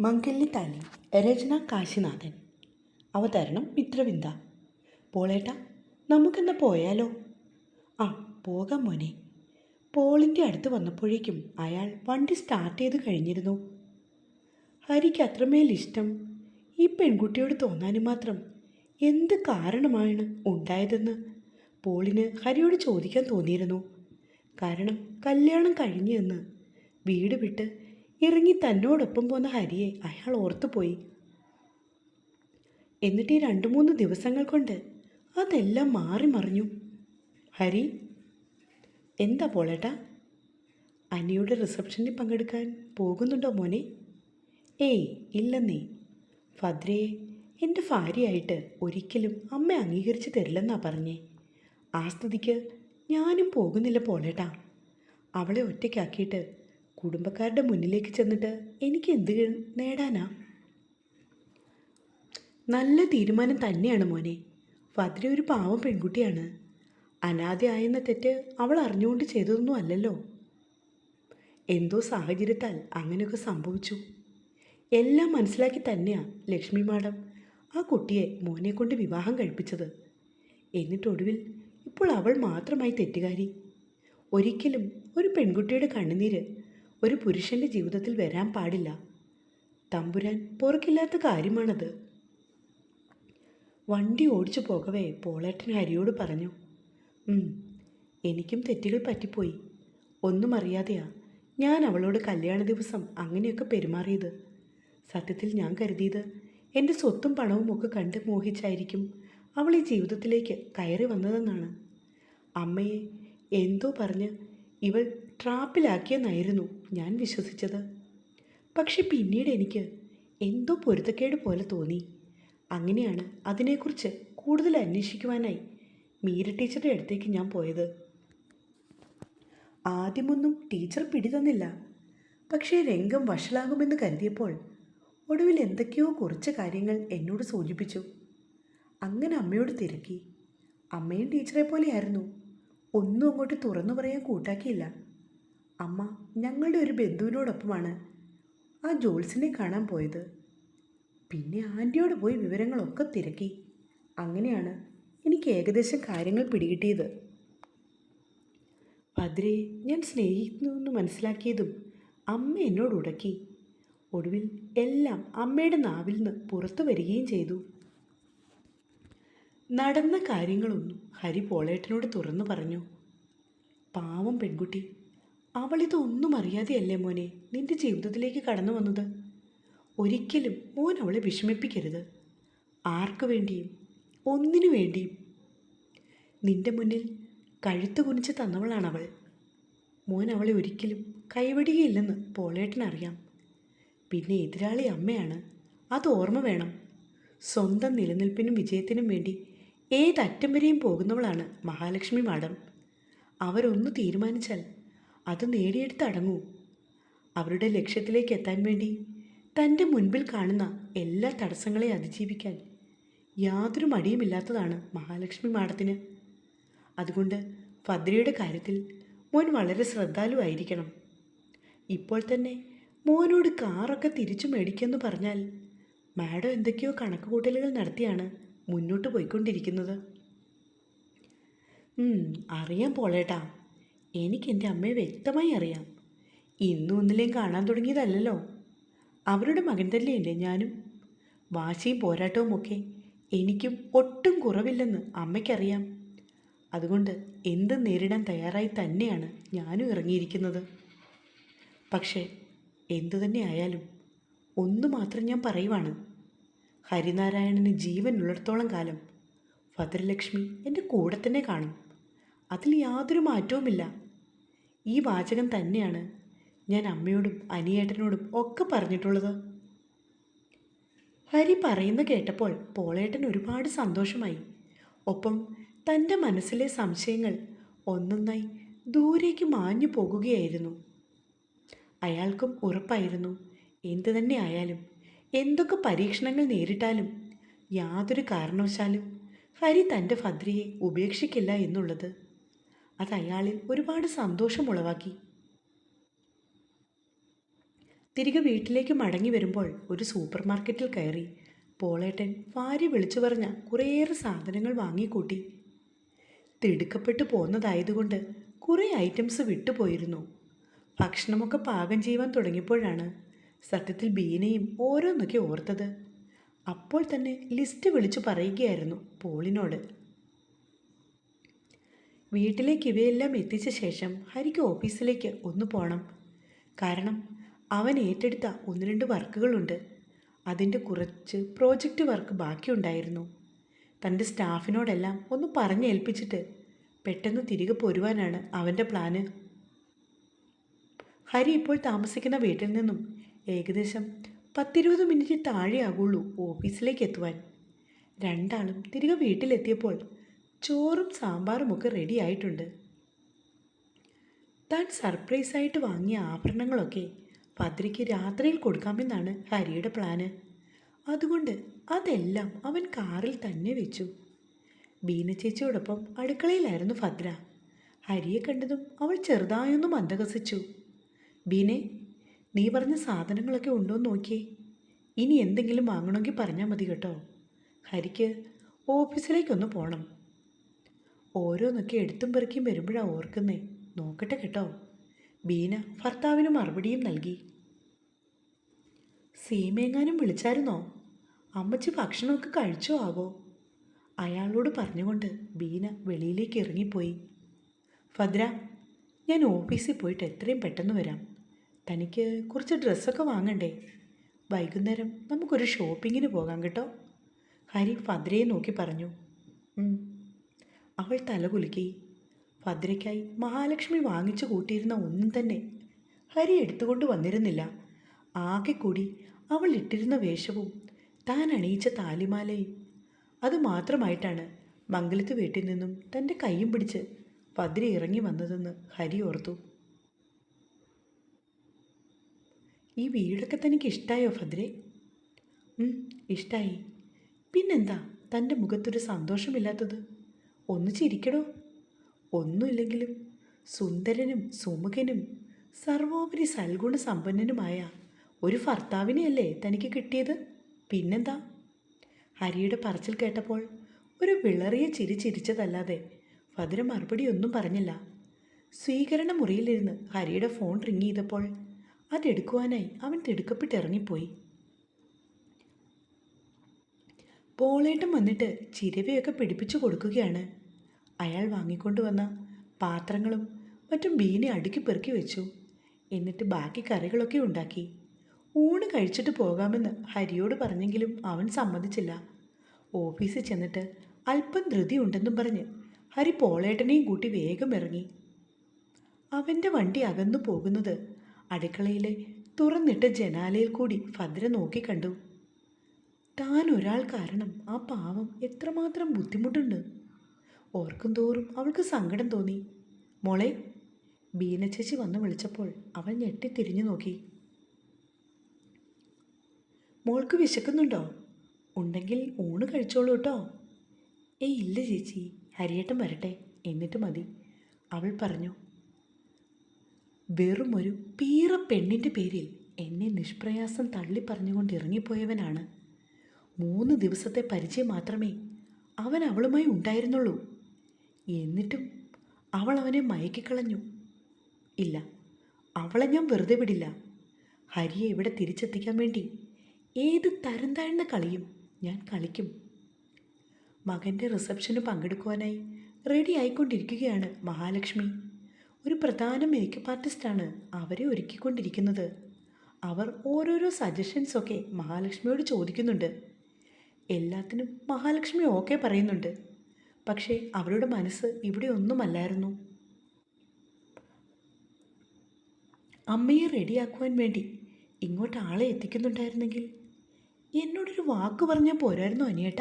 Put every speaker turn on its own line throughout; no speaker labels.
മംഗല്യത്താലി രചന കാശിനാഥൻ. അവതരണം മിത്രവിന്ദ. പോളേട്ട നമുക്കെന്നാ പോയാലോ? ആ പോകാം മോനെ. പോളിന്റെ അടുത്ത് വന്നപ്പോഴേക്കും അയാൾ വണ്ടി സ്റ്റാർട്ട് ചെയ്ത് കഴിഞ്ഞിരുന്നു. ഹരിക്ക് അത്രമേൽ ഇഷ്ടം ഈ പെൺകുട്ടിയോട് തോന്നാനും മാത്രം എന്ത് കാരണമാണ് ഉണ്ടായതെന്ന് പോളിന് ഹരിയോട് ചോദിക്കാൻ തോന്നിയിരുന്നു. കാരണം കല്യാണം കഴിഞ്ഞു എന്ന് വീട് വിട്ട് ഇറങ്ങി തന്നോടൊപ്പം പോന്ന ഹരിയെ അയാൾ ഓർത്തുപോയി എന്നിട്ട് ഈ രണ്ട് മൂന്ന് ദിവസങ്ങൾ കൊണ്ട് അതെല്ലാം മാറി മറിഞ്ഞു. ഹരി എന്താ പോളേട്ടാ? അനിയുടെ റിസപ്ഷനിൽ പങ്കെടുക്കാൻ പോകുന്നുണ്ടോ മോനെ? ഏയ് ഇല്ലെന്നേ. ഭദ്രയെ എന്റെ ഭാര്യയായിട്ട് ഒരിക്കലും അമ്മ അംഗീകരിച്ച് തരില്ലെന്നാ പറഞ്ഞേ. ആ സ്ഥിതിക്ക് ഞാനും പോകുന്നില്ല പോളേട്ടാ. അവളെ ഒറ്റയ്ക്കാക്കിയിട്ട് കുടുംബക്കാരുടെ മുന്നിലേക്ക് ചെന്നിട്ട് എനിക്ക് എന്ത് നേടാനാ? നല്ല തീരുമാനം തന്നെയാണ് മോനെ. ഫദ്ര ഒരു പാവം പെൺകുട്ടിയാണ്. അനാഥയായെന്ന തെറ്റ് അവൾ അറിഞ്ഞുകൊണ്ട് ചെയ്തതൊന്നും അല്ലല്ലോ. എന്തോ സാഹചര്യത്താൽ അങ്ങനെയൊക്കെ സംഭവിച്ചു. എല്ലാം മനസ്സിലാക്കി തന്നെയാ ലക്ഷ്മി മാഡം ആ കുട്ടിയെ മോനെ കൊണ്ട് വിവാഹം കഴിപ്പിച്ചത്. എന്നിട്ടൊടുവിൽ ഇപ്പോൾ അവൾ മാത്രമായി തെറ്റുകാരി. ഒരിക്കലും ഒരു പെൺകുട്ടിയുടെ കണ്ണുനീര് ഒരു പുരുഷന്റെ ജീവിതത്തിൽ വരാൻ പാടില്ല. തമ്പുരാൻ പുറക്കില്ലാത്ത കാര്യമാണത്. വണ്ടി ഓടിച്ചു പോകവേ പോളേട്ടൻ ഹരിയോട് പറഞ്ഞു. എനിക്കും തെറ്റുകൾ പറ്റിപ്പോയി. ഒന്നും അറിയാതെയാ ഞാൻ അവളോട് കല്യാണ ദിവസം അങ്ങനെയൊക്കെ പെരുമാറിയത്. സത്യത്തിൽ ഞാൻ കരുതിയത് എന്റെ സ്വത്തും പണവും ഒക്കെ കണ്ട് മോഹിച്ചായിരിക്കും അവൾ ഈ ജീവിതത്തിലേക്ക് കയറി വന്നതെന്നാണ്. അമ്മയെ എന്തോ പറഞ്ഞ് ഇവൾ ട്രാപ്പിലാക്കിയെന്നായിരുന്നു. ഞാൻ വിശ്വസിച്ചത്. പക്ഷെ പിന്നീട് എനിക്ക് എന്തോ പൊരുത്തക്കേട് പോലെ തോന്നി. അങ്ങനെയാണ് അതിനെക്കുറിച്ച് കൂടുതൽ അന്വേഷിക്കുവാനായി മീര ടീച്ചറുടെ അടുത്തേക്ക് ഞാൻ പോയത്. ആദ്യമൊന്നും ടീച്ചർ പിടിതന്നില്ല. പക്ഷേ രംഗം വഷളാകുമെന്ന് കരുതിയപ്പോൾ ഒടുവിൽ എന്തൊക്കെയോ കുറച്ച് കാര്യങ്ങൾ എന്നോട് സൂചിപ്പിച്ചു. അങ്ങനെ അമ്മയോട് തിരക്കി. അമ്മയും ടീച്ചറെ പോലെയായിരുന്നു. ഒന്നും അങ്ങോട്ട് തുറന്നു പറയാൻ കൂട്ടാക്കിയില്ല. അമ്മ ഞങ്ങളുടെ ഒരു ബന്ധുവിനോടൊപ്പമാണ് ആ ജോൾസിനെ കാണാൻ പോയത്. പിന്നെ ആന്റിയോട് പോയി വിവരങ്ങളൊക്കെ തിരക്കി. അങ്ങനെയാണ് എനിക്ക് ഏകദേശം കാര്യങ്ങൾ പിടികിട്ടിയത്. ഭദ്രയെ ഞാൻ സ്നേഹിക്കുന്നുവെന്ന് മനസ്സിലാക്കിയതും അമ്മ എന്നോട് ഉടക്കി. ഒടുവിൽ എല്ലാം അമ്മയുടെ നാവിൽ നിന്ന് പുറത്തു വരികയും ചെയ്തു. നടന്ന കാര്യങ്ങളൊന്നും ഹരി പോളേട്ടനോട് തുറന്നു പറഞ്ഞു. പാവം പെൺകുട്ടി അവളിതൊന്നും അറിയാതെയല്ലേ മോനെ നിന്റെ ജീവിതത്തിലേക്ക് കടന്നു വന്നത്? ഒരിക്കലും മോൻ അവളെ വിഷമിപ്പിക്കരുത്. ആർക്കു വേണ്ടിയും? ഒന്നിനു വേണ്ടിയും. നിന്റെ മുന്നിൽ കഴുത്ത് കുനിച്ച് തന്നവളാണവൾ. മോൻ അവളെ ഒരിക്കലും കൈവടിയില്ലെന്ന് പോളേട്ടനറിയാം പിന്നെ എതിരാളി അമ്മയാണ്. അത് ഓർമ്മ വേണം. സ്വന്തം നിലനിൽപ്പിനും വിജയത്തിനും വേണ്ടി ഏതറ്റം വരെയും പോകുന്നവളാണ് മഹാലക്ഷ്മി മാഡം. അവരൊന്ന് തീരുമാനിച്ചാൽ അത് നേടിയെടുത്ത് അടങ്ങൂ. അവരുടെ ലക്ഷ്യത്തിലേക്ക് എത്താൻ വേണ്ടി തന്റെ മുൻപിൽ കാണുന്ന എല്ലാ തടസ്സങ്ങളെ അതിജീവിക്കാൻ യാതൊരു മടിയുമില്ലാത്തതാണ് മഹാലക്ഷ്മി മാഡത്തിന്. അതുകൊണ്ട് ഭദ്രയുടെ കാര്യത്തിൽ മോൻ വളരെ ശ്രദ്ധാലുവായിരിക്കണം ഇപ്പോൾ തന്നെ മോനോട് കാറൊക്കെ തിരിച്ചു മേടിക്കുമെന്ന് പറഞ്ഞാൽ മാഡം എന്തൊക്കെയോ കണക്കുകൂട്ടലുകൾ നടത്തിയാണ് മുന്നോട്ട് പോയിക്കൊണ്ടിരിക്കുന്നത്. അറിയാൻ അറിയാം പോളേട്ടാ. എനിക്ക് എന്റെ അമ്മയെ വ്യക്തമായി അറിയാം. ഇന്നും ഒന്നിലേയും കാണാൻ തുടങ്ങിയതല്ലല്ലോ. അവരുടെ മകൻ തന്നെയല്ലേ ഞാനും. വാശിയും പോരാട്ടവും ഒക്കെ എനിക്കും ഒട്ടും കുറവില്ലെന്ന് അമ്മയ്ക്കറിയാം. അതുകൊണ്ട് എന്ത് നേരിടാൻ തയ്യാറായി തന്നെയാണ് ഞാനും ഇറങ്ങിയിരിക്കുന്നത്. പക്ഷേ എന്തു തന്നെ ആയാലും ഒന്ന് മാത്രം ഞാൻ പറയുവാണ്. ഹരിനാരായണന് ജീവൻ ഉള്ളിടത്തോളം കാലം ഭദ്രലക്ഷ്മി എന്റെ കൂടെ തന്നെ കാണും. അതിൽ യാതൊരു മാറ്റവുമില്ല. ഈ വാചകം തന്നെയാണ് ഞാൻ അമ്മയോടും അനിയേട്ടനോടും ഒക്കെ പറഞ്ഞിട്ടുള്ളത്. ഹരി പറയുന്ന കേട്ടപ്പോൾ പോളേട്ടൻ ഒരുപാട് സന്തോഷമായി. ഒപ്പം തന്റെ മനസ്സിലെ സംശയങ്ങൾ ഒന്നൊന്നായി ദൂരേക്ക് മാഞ്ഞു പോകുകയായിരുന്നു. അയാൾക്കും ഉറപ്പായിരുന്നു എന്തു തന്നെ ആയാലും എന്തൊക്കെ പരീക്ഷണങ്ങൾ നേരിട്ടാലും യാതൊരു കാരണവശാലും ഹരി തന്റെ ഭദ്രയെ ഉപേക്ഷിക്കില്ല എന്നുള്ളത്. അത് അയാളിൽ ഒരുപാട് സന്തോഷം ഉളവാക്കി. തിരികെ വീട്ടിലേക്ക് മടങ്ങി വരുമ്പോൾ ഒരു സൂപ്പർ മാർക്കറ്റിൽ കയറി പോളേട്ടൻ വാരി വിളിച്ചു പറഞ്ഞ കുറേയേറെ സാധനങ്ങൾ വാങ്ങിക്കൂട്ടി. തിടുക്കപ്പെട്ടു പോന്നതായതുകൊണ്ട് കുറേ ഐറ്റംസ് വിട്ടുപോയിരുന്നു. ഭക്ഷണമൊക്കെ പാകം ചെയ്യുവാൻ തുടങ്ങിയപ്പോഴാണ് സത്യത്തിൽ ബീനയും ഓരോന്നൊക്കെ ഓർത്തത്. അപ്പോൾ തന്നെ ലിസ്റ്റ് വിളിച്ചു പറയുകയായിരുന്നു പോളിനോട്. വീട്ടിലേക്ക് ഇവയെല്ലാം എത്തിച്ച ശേഷം ഹരിക്ക് ഓഫീസിലേക്ക് ഒന്ന് പോകണം കാരണം അവൻ ഏറ്റെടുത്ത ഒന്ന് രണ്ട് വർക്കുകളുണ്ട്. അതിന്റെ കുറച്ച് പ്രോജക്റ്റ് വർക്ക് ബാക്കിയുണ്ടായിരുന്നു. തന്റെ സ്റ്റാഫിനോടെല്ലാം ഒന്ന് പറഞ്ഞേൽപ്പിച്ചിട്ട് പെട്ടെന്ന് തിരികെ പോരുവാനാണ് അവന്റെ പ്ലാന്. ഹരി ഇപ്പോൾ താമസിക്കുന്ന വീട്ടിൽ നിന്നും ഏകദേശം പത്തിരുപത് മിനിറ്റ് താഴെയാകുള്ളൂ ഓഫീസിലേക്ക് എത്തുവാൻ. രണ്ടാളും തിരികെ വീട്ടിലെത്തിയപ്പോൾ ചോറും സാമ്പാറും ഒക്കെ റെഡി ആയിട്ടുണ്ട്. താൻ സർപ്രൈസായിട്ട് വാങ്ങിയ ആഭരണങ്ങളൊക്കെ ഭദ്രയ്ക്ക് രാത്രിയിൽ കൊടുക്കാമെന്നാണ് ഹരിയുടെ പ്ലാന് അതുകൊണ്ട് അതെല്ലാം അവൻ കാറിൽ തന്നെ വെച്ചു. ബീന ചേച്ചിയോടൊപ്പം അടുക്കളയിലായിരുന്നു ഭദ്ര. ഹരിയെ കണ്ടതും അവൾ ചെറുതായൊന്ന് മന്ദഹസിച്ചു. ബീനെ നീ പറഞ്ഞ സാധനങ്ങളൊക്കെ ഉണ്ടോ എന്ന് നോക്കിയേ. ഇനി എന്തെങ്കിലും വാങ്ങണമെങ്കിൽ പറഞ്ഞാൽ മതി കേട്ടോ. ഹരിക്ക് ഓഫീസിലേക്കൊന്ന് പോകണം ഓരോന്നൊക്കെ എടുത്തും പെറുക്കിയും വരുമ്പോഴാണ് ഓർക്കുന്നേ. നോക്കട്ടെ കേട്ടോ. ബീന ഭർത്താവിന് മറുപടിയും നൽകി. സീമേങ്ങാനും വിളിച്ചായിരുന്നോ? അമ്മച്ചി ഭക്ഷണമൊക്കെ കഴിച്ചോ ആവോ? അയാളോട് പറഞ്ഞുകൊണ്ട് ബീന വെളിയിലേക്ക് ഇറങ്ങിപ്പോയി. ഭദ്ര ഞാൻ ഓഫീസിൽ പോയിട്ട് എത്രയും പെട്ടെന്ന് വരാം. തനിക്ക് കുറച്ച് ഡ്രസ്സൊക്കെ വാങ്ങണ്ടേ? വൈകുന്നേരം നമുക്കൊരു ഷോപ്പിങ്ങിന് പോകാം കേട്ടോ. ഹരി ഭദ്രയെ നോക്കി പറഞ്ഞു. അവൾ തലകുലുക്കി ഭദ്രയ്ക്കായി മഹാലക്ഷ്മി വാങ്ങിച്ചു കൂട്ടിയിരുന്ന ഒന്നും തന്നെ ഹരി എടുത്തുകൊണ്ട് വന്നിരുന്നില്ല. ആകെ കൂടി അവൾ ഇട്ടിരുന്ന വേഷവും താൻ അണിയിച്ച താലിമാലയും അത് മാത്രമായിട്ടാണ് മംഗലത്ത് വീട്ടിൽ നിന്നും തന്റെ കൈയും പിടിച്ച് ഭദ്ര ഇറങ്ങി വന്നതെന്ന് ഹരി ഓർത്തു. ഈ വീടൊക്കെ തനിക്ക് ഇഷ്ടായോ ഭദ്രെ? ഇഷ്ടായി. പിന്നെന്താ തന്റെ മുഖത്തൊരു സന്തോഷമില്ലാത്തത്? ഒന്ന് ചിരിക്കണോ? ഒന്നുമില്ലെങ്കിലും സുന്ദരനും സുമുഖനും സർവോപരി സൽഗുണ സമ്പന്നനുമായ ഒരു ഭർത്താവിനെയല്ലേ തനിക്ക് കിട്ടിയത്? പിന്നെന്താ? ഹരിയുടെ പറച്ചിൽ കേട്ടപ്പോൾ ഒരു വിളറിയ ചിരി ചിരിച്ചതല്ലാതെ ഭദ്ര മറുപടി ഒന്നും പറഞ്ഞില്ല. സ്വീകരണ മുറിയിലിരുന്ന് ഹരിയുടെ ഫോൺ റിങ് ചെയ്തപ്പോൾ അതെടുക്കുവാനായി അവൻ തിടുക്കപ്പെട്ട് ഇറങ്ങിപ്പോയി. പോളേട്ടം വന്നിട്ട് ചിരവയൊക്കെ പിടിപ്പിച്ചു കൊടുക്കുകയാണ്. അയാൾ വാങ്ങിക്കൊണ്ടുവന്ന പാത്രങ്ങളും മറ്റും ബീനെ അടുക്കി പെറുക്കി വെച്ചു. എന്നിട്ട് ബാക്കി കറികളൊക്കെ ഉണ്ടാക്കി. ഊണ് കഴിച്ചിട്ട് പോകാമെന്ന് ഹരിയോട് പറഞ്ഞെങ്കിലും അവൻ സമ്മതിച്ചില്ല. ഓഫീസിൽ ചെന്നിട്ട് അല്പം ധൃതി ഉണ്ടെന്നും പറഞ്ഞ് ഹരി പോളേട്ടനെയും കൂട്ടി വേഗം ഇറങ്ങി. അവന്റെ വണ്ടി അകന്നു പോകുന്നത് അടുക്കളയിലെ തുറന്നിട്ട ജനാലയിൽ കൂടി ഭദ്ര നോക്കിക്കണ്ടു താൻ ഒരാൾ കാരണം ആ പാവം എത്രമാത്രം ബുദ്ധിമുട്ടുണ്ട്. ഓർക്കും തോറും അവൾക്ക് സങ്കടം തോന്നി. മോളെ ബീന ചേച്ചി വന്ന് വിളിച്ചപ്പോൾ അവൾ ഞെട്ടി തിരിഞ്ഞു നോക്കി. മോൾക്ക് വിശക്കുന്നുണ്ടോ? ഉണ്ടെങ്കിൽ ഊണ് കഴിച്ചോളൂ കേട്ടോ ഏയ് ഇല്ല ചേച്ചി ഹരിയേട്ടൻ വരട്ടെ എന്നിട്ട് മതി അവൾ പറഞ്ഞു. വെറും ഒരു പീറ പെണ്ണിന്റെ പേരിൽ എന്നെ നിഷ്പ്രയാസം തള്ളി പറഞ്ഞുകൊണ്ട് ഇറങ്ങിപ്പോയവനാണ് മൂന്ന് ദിവസത്തെ പരിചയം മാത്രമേ അവൻ അവളുമായി ഉണ്ടായിരുന്നുള്ളൂ. എന്നിട്ടും അവൾ അവനെ മയക്കിക്കളഞ്ഞു. ഇല്ല അവളെ ഞാൻ വെറുതെ വിടില്ല. ഹരിയെ ഇവിടെ തിരിച്ചെത്തിക്കാൻ വേണ്ടി ഏത് തരം താഴ്ന്ന കളിയും ഞാൻ കളിക്കും. മകന്റെ റിസപ്ഷന് പങ്കെടുക്കുവാനായി റെഡി ആയിക്കൊണ്ടിരിക്കുകയാണ് മഹാലക്ഷ്മി. ഒരു പ്രധാന മേക്കപ്പ് ആർട്ടിസ്റ്റാണ് അവരെ ഒരുക്കിക്കൊണ്ടിരിക്കുന്നത്. അവർ ഓരോരോ സജഷൻസൊക്കെ മഹാലക്ഷ്മിയോട് ചോദിക്കുന്നുണ്ട്. എല്ലാത്തിനും മഹാലക്ഷ്മി ഓക്കെ പറയുന്നുണ്ട്. പക്ഷേ അവളുടെ മനസ്സ് ഇവിടെ ഒന്നുമല്ലായിരുന്നു. അമ്മയെ റെഡിയാക്കുവാൻ വേണ്ടി ഇങ്ങോട്ട് ആളെ എത്തിക്കുന്നുണ്ടായിരുന്നെങ്കിൽ എന്നോടൊരു വാക്ക് പറഞ്ഞാൽ പോരായിരുന്നു അനിയേട്ട.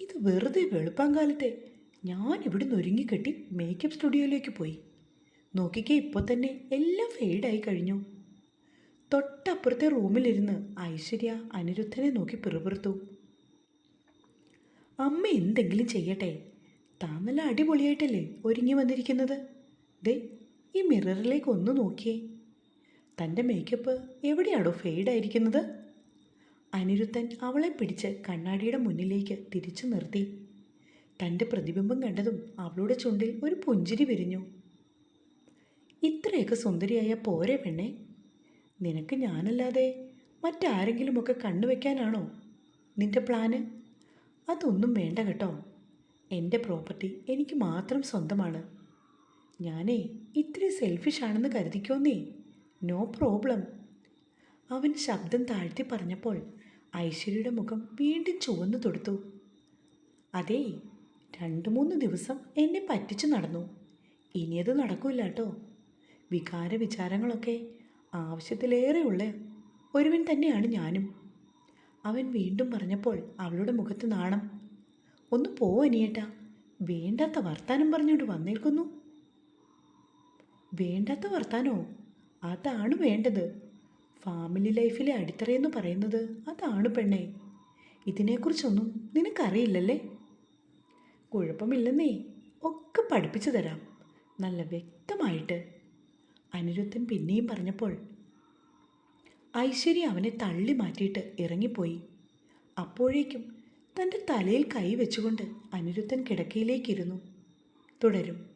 ഇത് വെറുതെ വെളുപ്പം കാലത്തെ ഞാൻ ഇവിടുന്ന് ഒരുങ്ങിക്കെട്ടി മേക്കപ്പ് സ്റ്റുഡിയോയിലേക്ക് പോയി. നോക്കിക്കേ ഇപ്പോൾ തന്നെ എല്ലാം ഫെയ്ഡായി കഴിഞ്ഞു. തൊട്ടപ്പുറത്തെ റൂമിലിരുന്ന് ഐശ്വര്യ അനിരുദ്ധനെ നോക്കി പിറുപിറുത്തു. അമ്മ എന്തെങ്കിലും ചെയ്യട്ടെ. താൻ നല്ല അടിപൊളിയായിട്ടല്ലേ ഒരുങ്ങി വന്നിരിക്കുന്നത്? ദേ ഈ മിററിലേക്ക് ഒന്ന് നോക്കിയേ. തന്റെ മേക്കപ്പ് എവിടെയാണോ ഫെയ്ഡായിരിക്കുന്നത് അനിരുദ്ധൻ അവളെ പിടിച്ച് കണ്ണാടിയുടെ മുന്നിലേക്ക് തിരിച്ചു നിർത്തി. തന്റെ പ്രതിബിംബം കണ്ടതും അവളുടെ ചുണ്ടിൽ ഒരു പുഞ്ചിരി വിരിഞ്ഞു. ഇത്രയൊക്കെ സുന്ദരിയായ പോരെ പെണ്ണെ. നിനക്ക് ഞാനല്ലാതെ മറ്റാരെങ്കിലുമൊക്കെ കണ്ണുവെക്കാനാണോ? നിന്റെ പ്ലാന് അതൊന്നും വേണ്ട കേട്ടോ. എന്റെ പ്രോപ്പർട്ടി എനിക്ക് മാത്രം സ്വന്തമാണ്. ഞാനേ ഇത്ര സെൽഫിഷ് ആണെന്ന് കരുതിക്കോന്നേ. നോ പ്രോബ്ലം അവൻ ശബ്ദം താഴ്ത്തി പറഞ്ഞപ്പോൾ ഐശ്വര്യയുടെ മുഖം വീണ്ടും ചുവന്നു തൊടുത്തു. അതേ രണ്ട് മൂന്ന് ദിവസം എന്നെ പറ്റിച്ചു നടന്നു. ഇനിയത് നടക്കില്ല കേട്ടോ. വികാര വിചാരങ്ങളൊക്കെ ആവശ്യത്തിലേറെയുള്ള ഒരുവൻ തന്നെയാണ് ഞാനും. അവൻ വീണ്ടും പറഞ്ഞപ്പോൾ അവളുടെ മുഖത്ത് നാണം. ഒന്ന് പോ അനിയേട്ടാ. വേണ്ടാത്ത വർത്താനം പറഞ്ഞുകൊണ്ട് വന്നേൽക്കുന്നു വേണ്ടാത്ത വർത്താനോ? അതാണ് വേണ്ടത്. ഫാമിലി ലൈഫിലെ അടിത്തറയെന്ന് പറയുന്നത് അതാണ് പെണ്ണേ. ഇതിനെക്കുറിച്ചൊന്നും നിനക്കറിയില്ലല്ലേ? കുഴപ്പമില്ലെന്നേ. ഒക്കെ പഠിപ്പിച്ചു തരാം. നല്ല വ്യക്തമായിട്ട്. അനിരുദ്ധൻ പിന്നെയും പറഞ്ഞപ്പോൾ ഐശ്വര്യ അവനെ തള്ളി മാറ്റിയിട്ട് ഇറങ്ങിപ്പോയി. അപ്പോഴേക്കും തന്റെ തലയിൽ കൈ വെച്ചുകൊണ്ട് അനിരുദ്ധൻ കിടക്കയിലേക്കിരുന്നു. തുടരും.